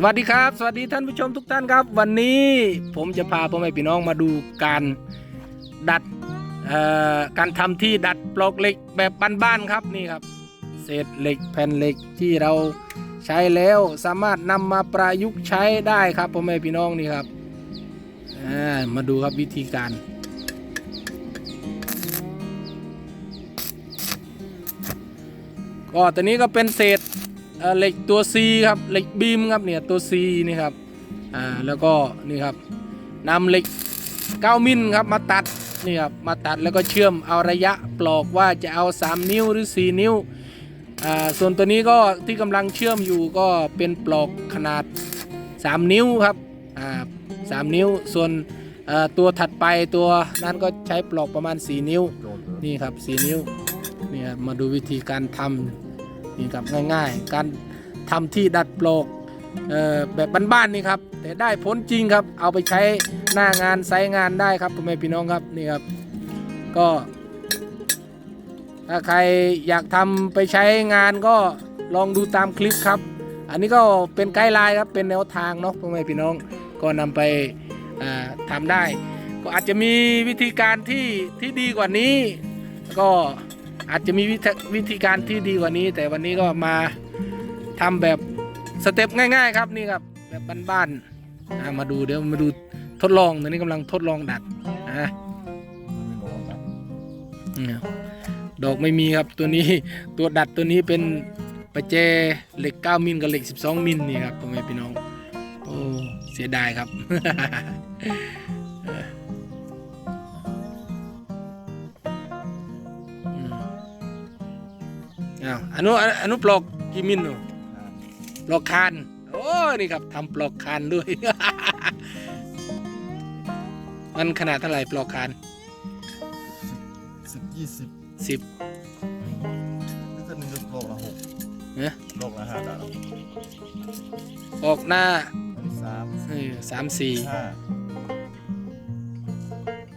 สวัสดีครับ สวัสดีท่านผู้ชมทุกท่านครับ วันนี้ผมจะพาพ่อแม่พี่น้องมาดูการดัดการทำที่ดัดปลอกเหล็กแบบบ้านๆครับนี่ครับ เศษเหล็กแผ่นเหล็กที่เราใช้แล้วสามารถนำมาประยุกต์ใช้ได้ครับพ่อแม่พี่น้องนี่ครับมาดูครับวิธีการก็ตัวนี้ก็เป็นเศษ เอ่อเหล็กตัว C ครับเหล็กบีมครับเนี่ยตัว C นี่ครับอ่าแล้วก็นี่ครับนำเหล็ก 9 มิลครับมาตัดนี่ครับมาตัดแล้วก็เชื่อมเอาระยะปลอกว่าจะเอา 3 นิ้วหรือ 4 นิ้วอ่าส่วนตัวนี้ก็ที่กำลังเชื่อมอยู่ก็เป็นปลอกขนาด 3 นิ้วครับอ่าสามนิ้วส่วนเอ่อตัวถัดไปตัวนั้นก็ใช้ปลอกประมาณ 4 นิ้วนี่ครับ 4 นิ้วนี่ครับมาดูวิธีการทำ นี่ครับง่ายๆ การทำที่ดัดปลอกออแบบบ้านๆนี่ครับแต่ได้ผลจริงครับ เอาไปใช้หน้างานไซงานได้ครับพ่อแม่พี่น้องครับนี่ครับก็ ถ้าใครอยากทำไปใช้งานก็ลองดูตามคลิปครับ อันนี้ก็เป็นไกด์ไลน์ครับเป็นแนวทางเนาะพ่อแม่พี่น้องก็นำไปอ่าทำได้ ก็อาจจะมีวิธีการที่ที่ดีกว่านี้ ก็ อาจจะมีวิธีวิธีการที่ดีกว่านี้ แต่วันนี้ก็มาทำแบบสเต็ปง่าย ๆ ครับนี่ครับแบบบ้านๆมาดูเดี๋ยวมาดูทดลองตอนนี้กำลังทดลองดัดอะดอกไม่มีครับตัวนี้ตัวดัดตัวนี้เป็นประแจเหล็ก 9 มิลกับเหล็ก 12 มิลนี่ครับพ่อแม่พี่น้องโอ้เสียดายครับ อ้าวอนุอนุปลอกกี่มิลหนูปลอกคานโอ้นี่ครับทำปลอกคานด้วย มันขนาดเท่าไหร่ปลอกคานสิบยี่สิบสิบนี่จะหนึ่งโลกละหกเนี่ยโลกละห้าดาวออกหน้าอันนี้สามเออสามสี่ห้า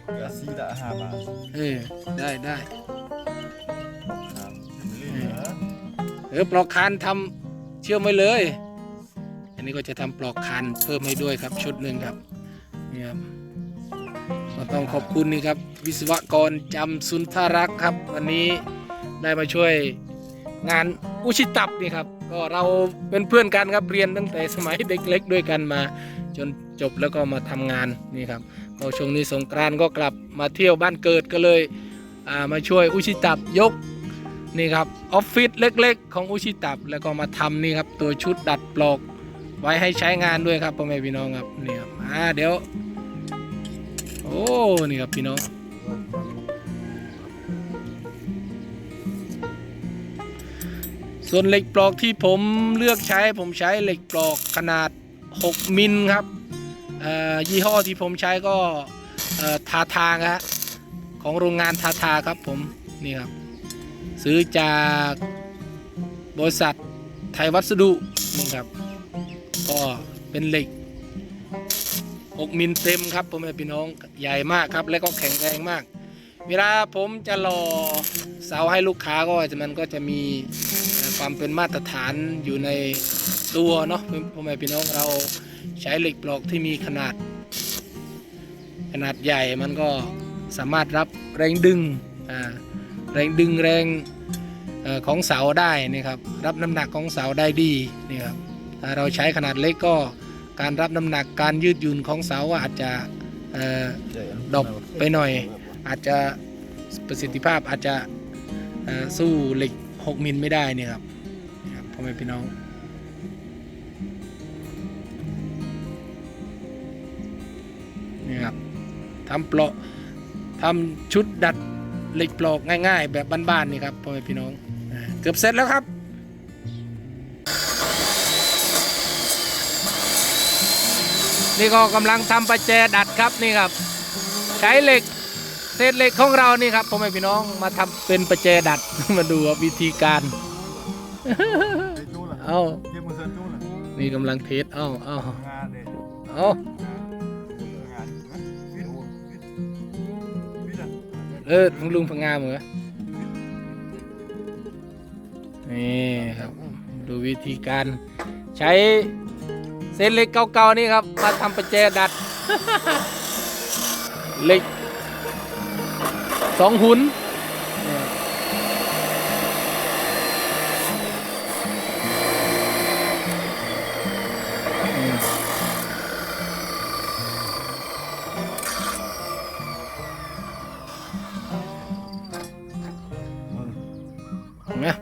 เหลือสี่ละห้าบาทเออได้ได้ เออปลอกคานทำเชื่อมไว้เลย อันนี้ก็จะทำปลอกคานเพิ่มให้ด้วยครับชุดหนึ่งครับนี่ครับก็ต้องขอบคุณนี่ครับวิศวกรจำสุนทรักษ์ครับ วันนี้ได้มาช่วยงานอุชิตับนี่ครับก็เราเป็นเพื่อนกันครับเรียนตั้งแต่สมัยเด็กเล็กด้วยกันมา จนจบแล้วก็มาทำงานนี่ครับก็ช่วงนี้สงกรานก็กลับมาเที่ยวบ้านเกิดก็เลยามาช่วยอุชิตับยก นี่ครับออฟฟิศเล็กๆ ของอุชิตับแล้วก็มาทำนี่ครับตัวชุดดัดปลอกไว้ให้ใช้งานด้วยครับพ่อแม่พี่น้องครับนี่ครับอ่าเดี๋ยว โอ้นี่ครับพี่น้องส่วนเหล็กปลอกที่ผมเลือกใช้ผมใช้เหล็กปลอกขนาด 6 มิลครับยี่ห้อที่ผมใช้ก็เอ่อทาทางฮะของโรงงานทาทาครับผมนี่ครับ ซื้อจากบริษัทไทยวัสดุนี่ครับ ก็เป็นเหล็ก6มิลเต็มครับพ่อแม่พี่น้องใหญ่มากครับ และก็แข็งแรงมาก เวลาผมจะหล่อเสาให้ลูกค้าก็จะมันก็จะมีความเป็นมาตรฐานอยู่ในตัวเนาะพ่อแม่พี่น้องเราใช้เหล็กปลอกที่มีขนาด ขนาดใหญ่มันก็สามารถรับแรงดึงอ่า แรงดึงแรงอของเสาได้นี่ครับรับน้ำหนักของเสาได้ดีนี่ครับถ้าเราใช้ขนาดเล็กก็การรับน้ำหนักการยืดหยุ่นของเสาอาจจะดอกไปหน่อย อาจจะประสิทธิภาพอาจจะสู้เหล็ก 6 มิลไม่ได้นี่ครับนี่ครับพ่อแม่พี่น้องนี่ครับทำเปลาะทำชุดดัด เหล็กปลอกง่ายๆ แบบบ้านๆนี่ครับพ่อแม่พี่น้องเกือบเสร็จแล้วครับนี่ก็กำลังทำประแจดัดครับนี่ครับ ใช้เหล็กเศษเหล็กของเรานี่ครับพ่อแม่พี่น้องมาทำเป็นประแจดัดมาดูวิธีการเอานี่กำลังเทสเอ้าเอ้าเนี่ยเอ้า อะเออลุงพังงามเหรอนี่ครับ ดูวิธีการใช้เศศษเหล็กเก่าๆนี่ครับ มาทำประแจดัดเหล็กสองหุน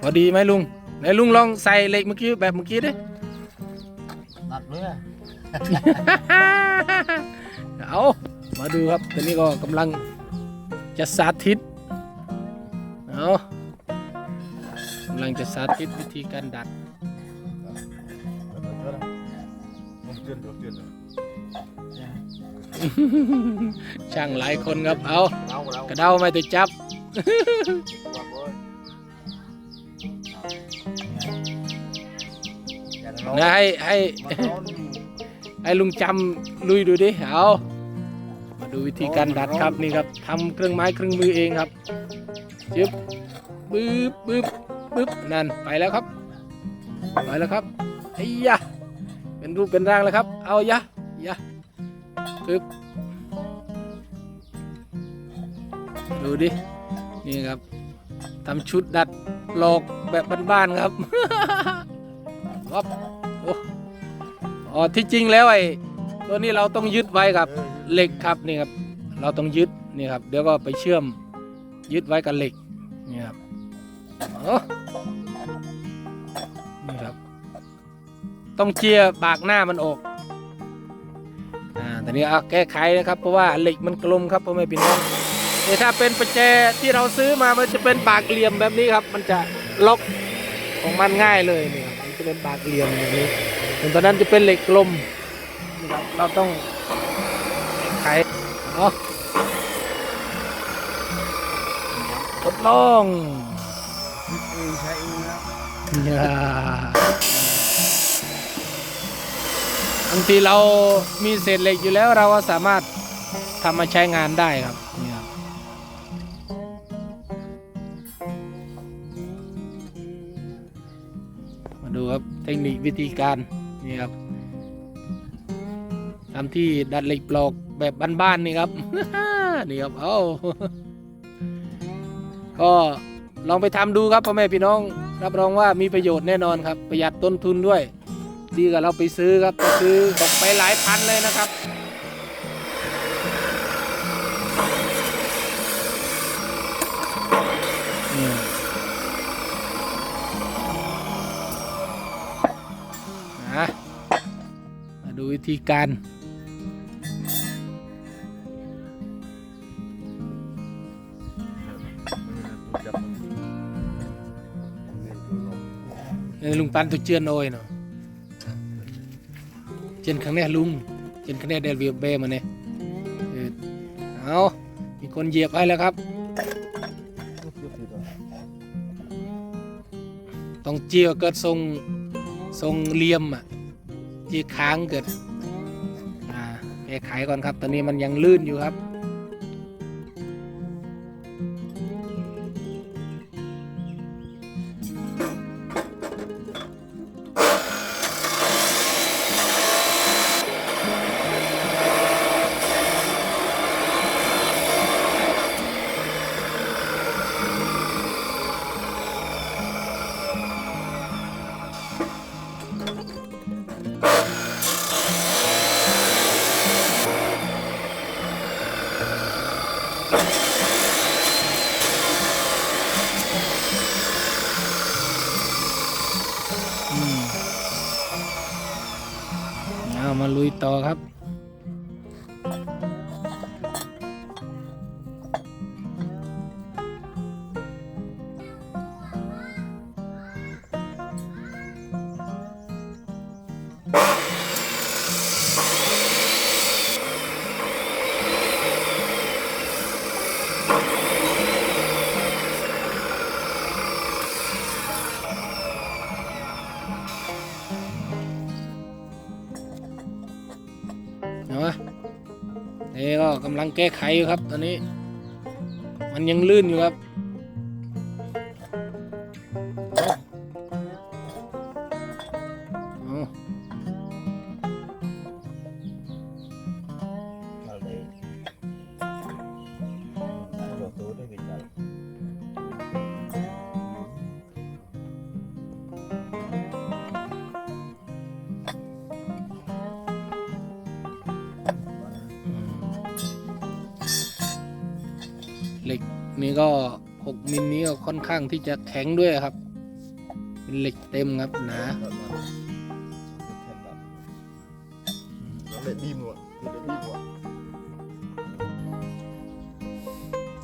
นะพอดีไหมลุงไหนลุงลองใส่เหล็กเมื่อกี้แบบเมื่อกี้ดิตัดเลยอะเอามาดูครับตอนนี้ก็กำลังจะสาธิตเอากำลังจะสาธิตวิธีการดัดผมเตือนเดี๋ยวเตือนเลยช่างหลายคนครับเอาเราเรากระเด้าไม่ติดจับ นะให้ให้ให้ลุงจำลุยดูดิเอามาดูวิธีการดัดครับนี่ครับทำเครื่องไม้เครื่องมือเองครับจึ๊บบึ๊บบึ๊บบึ๊บนั่นไปแล้วครับไปแล้วครับไอ้ยะเป็นรูปเป็นร่างแล้วครับ เอายะยะปึ๊บดูดินี่ครับทำชุดดัดหลอกแบบบ้านๆครับวับ อ๋อที่จริงแล้วไอ้ตัวนี้เราต้องยึดไว้กับเหล็กครับนี่ครับเราต้องยึดนี่ครับเดี๋ยวก็ไปเชื่อมยึดไว้กับเหล็กนี่ครับโอ้นี่ครับ ต้องเจียปากหน้ามันออกอ่าแตอนนี้เอาแก้ไขนะครับ เพราะว่าเหล็กมันกลมครับพ่อแม่พี่น้องแต่ถ้าเป็นประแจที่เราซื้อมามันจะเป็นปากเหลี่ยมแบบนี้ครับ มันจะล็อกของมันง่ายเลยนี่ครับมันจะเป็นปากเหลี่ยมแบบนี้ ส่วนตอนนั้นจะเป็นเหล็กกลมนี่ครับเราต้องไข่เอาทดลองเองใช้เองนะอย่าบางทีเรามีเศษเหล็กอยู่แล้วเราก็สามารถทำมาใช้งานได้ครับนี่ครับมาดูครับเทคนิควิธีการ นี่ครับทำที่ดัดเหล็กปลอกแบบบ้านๆนี่ครับ นี่ครับเอาก็ลองไปทำดูครับพ่อแม่พี่น้อง รับรองว่ามีประโยชน์แน่นอนครับ ประหยัดต้นทุนด้วย ดีกว่าเราไปซื้อครับไปซื้อตกไปหลายพันเลยนะครับะ มาดูวิธีการ ลุงปันตัวเจือนโอยเนาะเจนครั้งนี้ลุงเจนครั้งนี้เดลวียเบมาเนี่ยเอามีคนเหยียบให้แล้วครับ ต้องเจียวเกิดทรงทรงเลี่ยมอะ ยี่ค้างเกิดอ่าแก้ไขก่อนครับ ตอนนี้มันยังลื่นอยู่ครับ เอามาลุยต่อครับ นี่ก็กำลังแก้ไขอยู่ครับ ตอนนี้ มันยังลื่นอยู่ครับ นี่ก็หกมิลนี้ก็ค่อนข้างที่จะแข็งด้วยครับ เป็นเหล็กเต็มครับหนา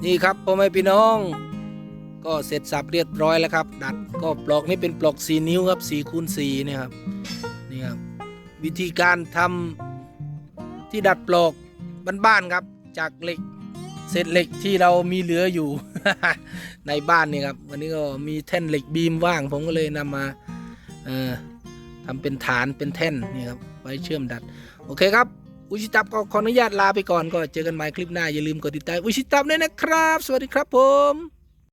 นี่ครับพ่อแม่พี่น้อง ก็เสร็จสับเรียบร้อยแล้วครับ ดัดก็ปลอกนี้เป็นปลอก4นิ้วครับ4คูณ4เนี่ยครับนี่ครับ วิธีการทำที่ดัดปลอกบ้านๆครับ จากเหล็ก ศษเหล็กที่เรามีเหลืออยู่ ในบ้านนี่ครับ วันนี้ก็มีแท่นเหล็กบีมว่าง ผมก็เลยนำมาเอ่อทำเป็นฐานเป็นแท่นนี่ครับไว้เชื่อมดัด โอเคครับ อุชิตับก็ขออนุญาตลาไปก่อนก็เจอกันใหม่คลิปหน้าอย่าลืมกดติดตามอุชิตับด้วยนะครับ สวัสดีครับผม